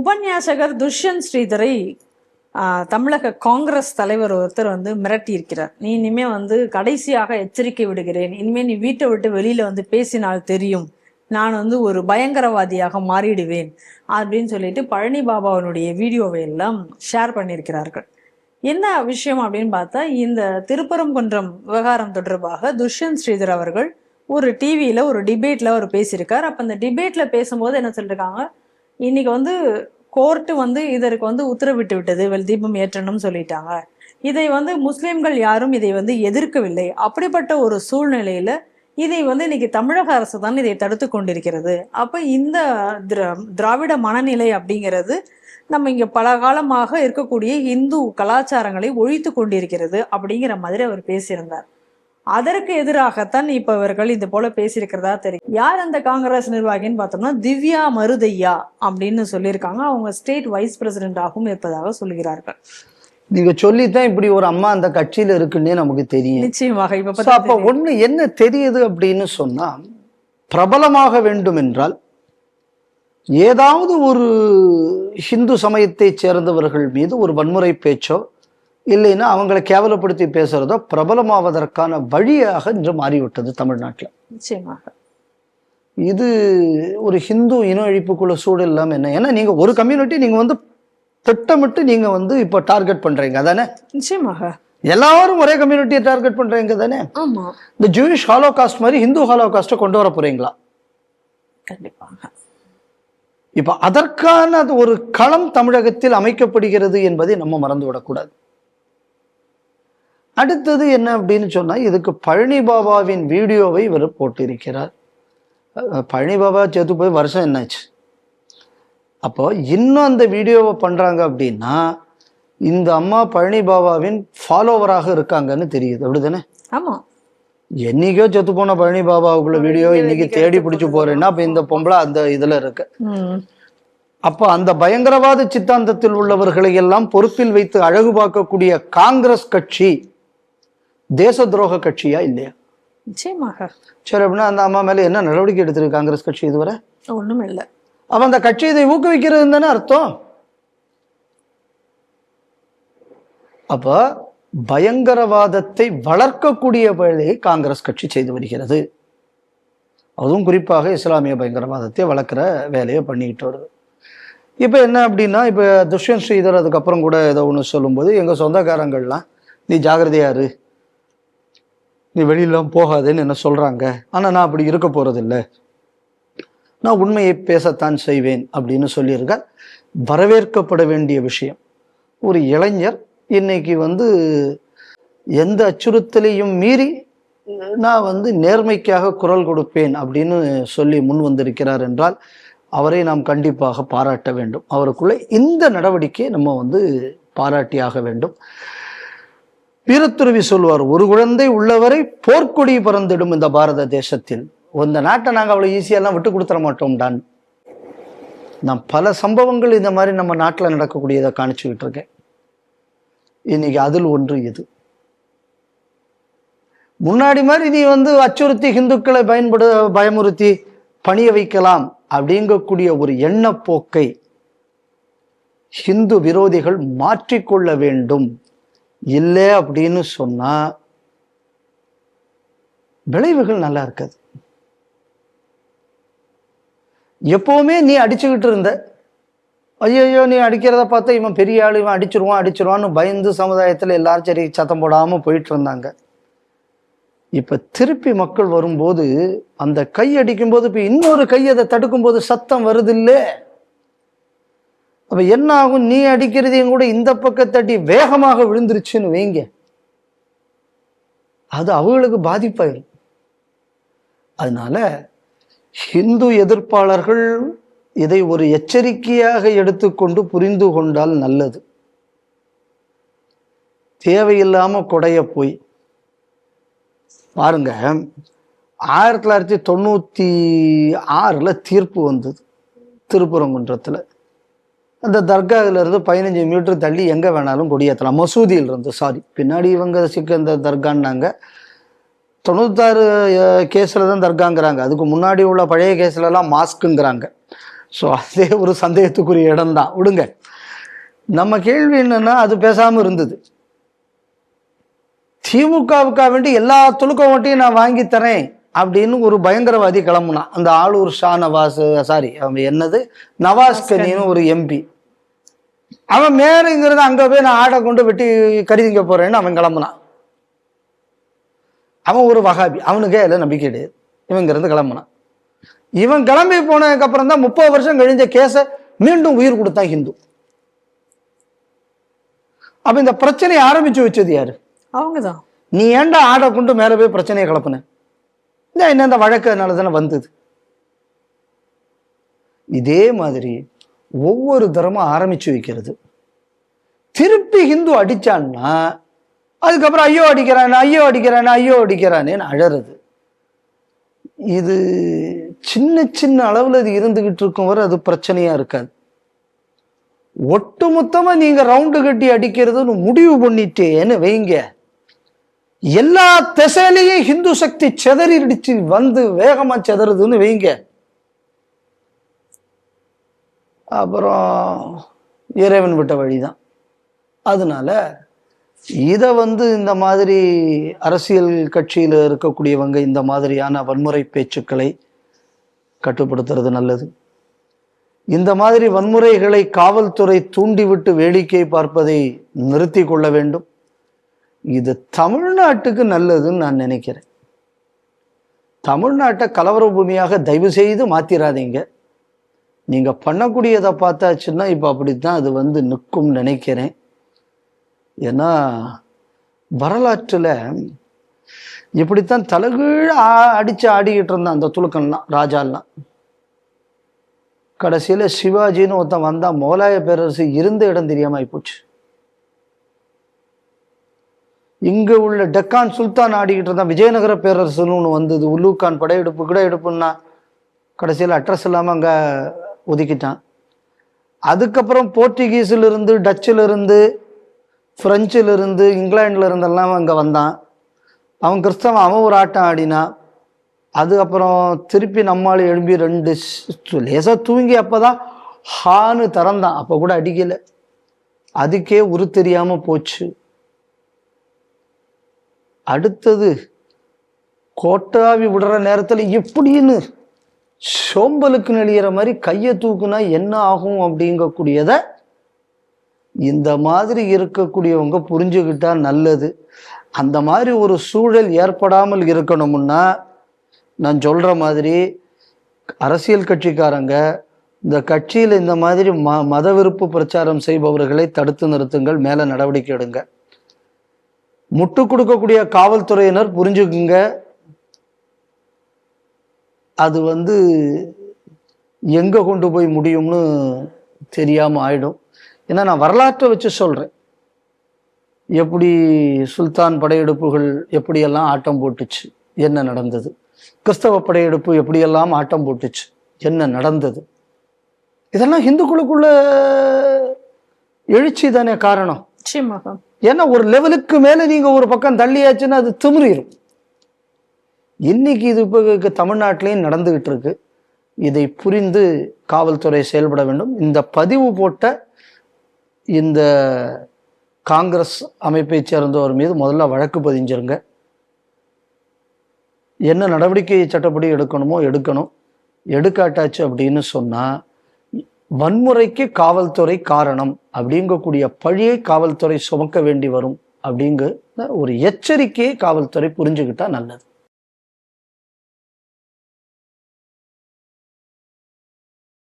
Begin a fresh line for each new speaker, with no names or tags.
உபன்யாசகர் துஷ்யந்த் ஸ்ரீதரை தமிழக காங்கிரஸ் தலைவர் ஒருத்தர் வந்து மிரட்டி இருக்கிறார் நீ இனிமே வந்து கடைசியாக எச்சரிக்கை விடுகிறேன். இனிமே நீ வீட்டை விட்டு வெளியில வந்து பேசினால் தெரியும். நான் வந்து ஒரு பயங்கரவாதியாக மாறிடுவேன். அப்படின்னு சொல்லிட்டு பழனி பாபாவினுடைய வீடியோவை எல்லாம் ஷேர் பண்ணியிருக்கிறார்கள். என்ன விஷயம் அப்படின்னு பார்த்தா இந்த திருப்பரங்குன்றம் விவகாரம் தொடர்பாக துஷ்யந்த் ஸ்ரீதர் அவர்கள் ஒரு டிவியில ஒரு டிபேட்ல அவர் பேசியிருக்கார். அப்ப அந்த டிபேட்ல பேசும்போது என்ன சொல்லிருக்காங்க? இன்னைக்கு வந்து கோர்ட்டு வந்து இதற்கு வந்து உத்தரவிட்டு விட்டது. வெல் தீபம் ஏற்றணும்னு சொல்லிட்டாங்க. இதை வந்து முஸ்லிம்கள் யாரும் இதை வந்து எதிர்க்கவில்லை. அப்படிப்பட்ட ஒரு சூழ்நிலையில இதை வந்து இன்னைக்கு தமிழக அரசு தான் இதை தடுத்து கொண்டிருக்கிறது. அப்ப இந்த திராவிட மனநிலை அப்படிங்கிறது நம்ம இங்க பல காலமாக இருக்கக்கூடிய இந்து கலாச்சாரங்களை ஒழித்து கொண்டிருக்கிறது அப்படிங்கிற மாதிரி அவர் பேசியிருந்தார். அதற்கு எதிராகத்தான் இப்ப இவர்கள் இது போல பேசியிருக்கிறதா தெரியும். யார் அந்த காங்கிரஸ் நிர்வாகின்னு பார்த்தோம்னா திவ்யா மருதையா அப்படின்னு சொல்லியிருக்காங்க. அவங்க ஸ்டேட் வைஸ் பிரசிடென்டாகவும் இருப்பதாக சொல்கிறார்கள்.
நீங்க சொல்லித்தான் இப்படி ஒரு அம்மா அந்த கட்சியில இருக்குன்னே நமக்கு தெரியும்.
நிச்சயமாக இப்ப
அப்ப ஒண்ணு என்ன தெரியுது அப்படின்னு சொன்னா பிரபலமாக வேண்டும் என்றால் ஏதாவது ஒரு ஹிந்து சமயத்தைச் சேர்ந்தவர்கள் மீது ஒரு வன்முறை பேச்சோ இல்லைன்னா அவங்களை கேவலப்படுத்தி பேசுறதோ பிரபலமாவதற்கான வழியாக இன்று மாறிவிட்டது தமிழ்நாட்டில்.
நிச்சயமாக.
இது ஒரு ஹிந்து இன அழிப்புக்குள்ள சூழல் இல்லாம என்ன? ஏன்னா நீங்க ஒரு கம்யூனிட்டி நீங்க வந்து திட்டமிட்டு நீங்க வந்து இப்போ டார்கெட் பண்றீங்க. அதானே?
நிச்சயமாக.
எல்லாரும் ஒரே கம்யூனிட்டியை டார்கெட் பண்றீங்க தானே? இந்த ஜூயிஷ் ஹாலோ காஸ்ட் மாதிரி ஹிந்து ஹாலோ காஸ்ட்டை கொண்டு வர போறீங்களா?
கண்டிப்பாக.
இப்ப அதற்கான அது ஒரு களம் தமிழகத்தில் அமைக்கப்படுகிறது என்பதை நம்ம மறந்து விடக்கூடாது அடுத்தது என்ன அப்படின்னு சொன்னா இதுக்கு பழனி பாபாவின் வீடியோவை இவர் போட்டிருக்கிறார். பழனி பாபா செத்து போய் வருஷம் என்னாச்சு? அப்போ இன்னும் அந்த வீடியோவை பண்றாங்க அப்படின்னா இந்த அம்மா பழனி பாபாவின் ஃபாலோவராக இருக்காங்கன்னு தெரியுது. அப்படிதானே?
ஆமா.
என்னைக்கோ செத்து போன பழனி பாபாவுக்குள்ள வீடியோ இன்னைக்கு தேடி பிடிச்சு போறேன்னா அப்ப இந்த பொம்பளை அந்த இதுல இருக்கு. அப்ப அந்த பயங்கரவாத சித்தாந்தத்தில் உள்ளவர்களை எல்லாம் பொறுப்பில் வைத்து அழகு பார்க்கக்கூடிய காங்கிரஸ் கட்சி தேச துரோக கட்சியா இல்லையா?
நிச்சயமாக.
சரி அப்படின்னா அந்த அம்மா மேல என்ன நடவடிக்கை எடுத்திருக்கு காங்கிரஸ் கட்சி இதுவரை?
ஒண்ணும் இல்ல.
அப்ப அந்த கட்சி இதை ஊக்குவிக்கிறது தானே அர்த்தம்? அப்ப பயங்கரவாதத்தை வளர்க்கக்கூடிய வேலையை காங்கிரஸ் கட்சி செய்து வருகிறது. அதுவும் குறிப்பாக இஸ்லாமிய பயங்கரவாதத்தை வளர்க்குற வேலையை பண்ணிக்கிட்டு வருது. இப்போ என்ன அப்படின்னா இப்போ துஷ்யந்த் ஸ்ரீதர் அதுக்கப்புறம் கூட ஏதோ ஒன்று சொல்லும்போது எங்கள் சொந்தக்காரங்கள்லாம் நீ ஜாகிரதையா இரு. நீ வெளியெல்லாம் போகாதேன்னு என்ன சொல்கிறாங்க ஆனால் நான் அப்படி இருக்க போகிறதில்ல நான் உண்மையை பேசத்தான் செய்வேன் அப்படின்னு சொல்லியிருக்கார் வரவேற்கப்பட வேண்டிய விஷயம். ஒரு இளைஞர் இன்னைக்கு வந்து எந்த அச்சுறுத்தலையும் மீறி நான் வந்து நேர்மைக்காக குரல் கொடுப்பேன் அப்படின்னு சொல்லி முன் வந்திருக்கிறார் என்றால் அவரை நாம் கண்டிப்பாக பாராட்ட வேண்டும். அவருக்குள்ளே இந்த நடவடிக்கையை நம்ம வந்து பாராட்டியாக வேண்டும். வீரத்துறவி சொல்வார் ஒரு குழந்தை உள்ளவரை போர்க்கொடி பிறந்திடும் இந்த பாரத தேசத்தில். இந்த நாட்டை நாங்கள் அவ்வளோ ஈஸியெல்லாம் விட்டு கொடுத்துட மாட்டோம்டான் நான் பல சம்பவங்கள் இந்த மாதிரி நம்ம நாட்டில் நடக்கக்கூடியதை காணிச்சுக்கிட்டு இருக்கேன். இன்னைக்கு அதில் ஒன்று இது. முன்னாடி மாதிரி நீ வந்து அச்சுறுத்தி இந்துக்களை பயன்படு பயமுறுத்தி பணிய வைக்கலாம் அப்படிங்கக்கூடிய ஒரு எண்ணப்போக்கை ஹிந்து விரோதிகள் மாற்றிக்கொள்ள வேண்டும். இல்லை அப்படின்னு சொன்னால் விளைவுகள் நல்லா இருக்காது. எப்போவுமே நீ அடிச்சுக்கிட்டு இருந்த ஐயோ நீ அடிக்கிறத பார்த்தா இவன் பெரிய ஆள் இவன் அடிச்சிருவான் அடிச்சிருவான்னு பயந்து சமுதாயத்தில் எல்லாரும் சரி சத்தம் போடாமல் போயிட்டு இருந்தாங்க. இப்போ திருப்பி மக்கள் வரும்போது அந்த கை அடிக்கும்போது இப்போ இன்னொரு கை அதை தடுக்கும்போது சத்தம் வருது இல்லை. அப்போ என்ன ஆகும்? நீ அடிக்கிறதையும் கூட இந்த பக்கத்தட்டி வேகமாக விழுந்துருச்சுன்னு வைங்க. அது அவங்களுக்கு பாதிப்பாயிரும். அதனால ஹிந்து எதிர்ப்பாளர்கள் இதை ஒரு எச்சரிக்கையாக எடுத்துக்கொண்டு புரிந்து கொண்டால் நல்லது. தேவையில்லாமல் கொடைய போய். பாருங்க ஆயிரத்தி தொள்ளாயிரத்தி தொண்ணூற்றி ஆறில் தீர்ப்பு வந்தது. திருப்பரங்குன்றத்தில். அந்த தர்காவிலிருந்து பதினஞ்சு மீட்டர் தள்ளி எங்கே வேணாலும் கொடியேற்றலாம். மசூதியிலிருந்து சாரி பின்னாடி இவங்க சிக்கந்த தர்கான்னாங்க. தொண்ணூத்தாறு கேஸில் தான் தர்காங்கிறாங்க. அதுக்கு முன்னாடி உள்ள பழைய கேஸ்லலாம் மாஸ்க்குங்கிறாங்க. ஸோ அதே ஒரு சந்தேகத்துக்குரிய இடம்தான். விடுங்க. நம்ம கேள்வி என்னென்னா அது பேசாமல் இருந்தது. திமுகவுக்காக வேண்டி எல்லா துளுக்கம் ஓட்டையும் நான் வாங்கி தரேன். அப்படின்னு ஒரு பயங்கரவாதி கிளம்புனான் அந்த ஆளூர் ஷா நவாஸ் சாரி அவன் என்னது? நவாஸ் கனின்னு ஒரு எம்பி அவன் மேலுங்கிறது அங்க போய் நான் ஆடை கொண்டு வெட்டி கருதிங்க போறேன்னு அவன் கிளம்புனான் அவன் ஒரு வகாபி அவனுக்கே அதில் நம்பிக்கை கிடையாது இவங்கிருந்து கிளம்புனான் இவன் கிளம்பி போனதுக்கு அப்புறம் தான் முப்பது வருஷம் கழிஞ்ச கேஸை மீண்டும் உயிர் கொடுத்தான் ஹிந்து. அப்ப இந்த பிரச்சனையை ஆரம்பிச்சு வச்சது யாரு?
அவங்கதான்.
நீ ஏன்டா ஆடை கொண்டு மேல போய் பிரச்சனையை கிளப்புன? இந்த என்ன இந்த வழக்கு அதனால தானே வந்தது? இதே மாதிரி ஒவ்வொரு தரமும் ஆரம்பிச்சு வைக்கிறது. திருப்பி ஹிந்து அடிச்சான்னா அதுக்கப்புறம் ஐயோ அடிக்கிறான் ஐயோ அடிக்கிறானே ஐயோ அடிக்கிறானேன்னு அழறது. இது சின்ன சின்ன அளவில் இது இருந்துகிட்டு இருக்கும் வரை அது பிரச்சனையா இருக்காது. ஒட்டுமொத்தமாக நீங்கள் ரவுண்டு கட்டி அடிக்கிறதுன்னு முடிவு பண்ணிட்டேன்னு வைங்க. எல்லா திசையிலையும் ஹிந்து சக்தி செதறிடிச்சு வந்து வேகமா செதறுதுன்னு வைங்க. அப்புறம் இறைவன் விட்ட வழிதான். அதனால இதை வந்து இந்த மாதிரி அரசியல் கட்சியில் இருக்கக்கூடியவங்க இந்த மாதிரியான வன்முறை பேச்சுக்களை கட்டுப்படுத்துறது நல்லது. இந்த மாதிரி வன்முறைகளை காவல்துறை தூண்டிவிட்டு வேடிக்கை பார்ப்பதை நிறுத்தி கொள்ள வேண்டும். இது தமிழ்நாட்டுக்கு நல்லதுன்னு நான் நினைக்கிறேன். தமிழ்நாட்டை கலவர பூமியாக தயவு செய்து மாத்திராதீங்க. நீங்கள் பண்ணக்கூடியதை பார்த்தாச்சுன்னா இப்போ அப்படித்தான் அது வந்து நிற்கும் நினைக்கிறேன். ஏன்னா வரலாற்றில் இப்படித்தான் தலைகீழ அடித்து ஆடிக்கிட்டு இருந்தான் அந்த துலுக்கன்லாம் ராஜாலாம். கடைசியில் சிவாஜின்னு ஒருத்தன் வந்தால் முகலாய பேரரசு இருந்த இடம் தெரியாமல் போச்சு இங்கே உள்ள டெக்கான் சுல்தான் ஆடிக்கிட்டு இருந்தான். விஜயநகர பேரரசுன்னு ஒன்று வந்தது. உல்லூக்கான் படையெடுப்பு கூட எடுப்புன்னா கடைசியில் அட்ரஸ் இல்லாமல் அங்கே ஒதுக்கிட்டான். அதுக்கப்புறம் போர்ச்சுகீஸில் டச்சிலிருந்து ஃப்ரெஞ்சிலிருந்து இங்கிலாண்டில் இருந்தெல்லாம் அங்கே வந்தான். அவன் கிறிஸ்தவன் அவன் ஒரு ஆட்டம் ஆடினான் அதுக்கப்புறம் திருப்பி நம்மால் எழும்பி ரெண்டு லேசாக தூங்கி அப்போ தான் ஹான்னு திறந்தான். அப்போ கூட அடிக்கலை. அதுக்கே உரு தெரியாமல் போச்சு. அடுத்தது கோட்டாவி விடுற நேரத்தில் எப்படின்னு சோம்பலுக்கு நெளியிற மாதிரி கையை தூக்குனா என்ன ஆகும் அப்படிங்கக்கூடியத இந்த மாதிரி இருக்கக்கூடியவங்க புரிஞ்சுக்கிட்டா நல்லது. அந்த மாதிரி ஒரு சூழல் ஏற்படாமல் இருக்கணும்னா நான் சொல்கிற மாதிரி அரசியல் கட்சிக்காரங்க இந்த கட்சியில் இந்த மாதிரி ம மத விருப்பு பிரச்சாரம் செய்பவர்களை தடுத்து நிறுத்துங்கள் மேலே நடவடிக்கை எடுங்க. முட்டு கொடுக்கக்கூடிய காவல்துறையினர் புரிஞ்சுக்குங்க. அது வந்து எங்கே கொண்டு போய் முடியும்னு தெரியாமல் ஆயிடும். ஏன்னா நான் வரலாற்றை வச்சு சொல்கிறேன் எப்படி சுல்தான் படையெடுப்புகள் எப்படியெல்லாம் ஆட்டம் போட்டுச்சு என்ன நடந்தது? கிறிஸ்தவ படையெடுப்பு எப்படியெல்லாம் ஆட்டம் போட்டுச்சு என்ன நடந்தது? இதெல்லாம் இந்துக்களுக்குள்ள எழுச்சி தானே காரணம்.
நிச்சயமாக.
ஏன்னா ஒரு லெவலுக்கு மேலே நீங்கள் ஒரு பக்கம் தள்ளியாச்சுன்னா அது திமிரிடும் இன்னைக்கு இது இப்போ தமிழ்நாட்டிலையும் நடந்துகிட்டு இருக்கு இதை புரிந்து காவல்துறை செயல்பட வேண்டும். இந்த பதிவு போட்ட இந்த காங்கிரஸ் அமைப்பை சேர்ந்தவர் மீது முதல்ல வழக்கு பதிஞ்சிருங்க. என்ன நடவடிக்கை சட்டப்படி எடுக்கணுமோ எடுக்கணும். எடுக்காட்டாச்சு அப்படின்னு சொன்னால் வன்முறைக்கு காவல்துறை காரணம் அப்படிங்கக்கூடிய பழியை காவல்துறை சுமக்க வேண்டி வரும் அப்படிங்கிற ஒரு எச்சரிக்கையை காவல்துறை புரிஞ்சுக்கிட்டா நல்லது.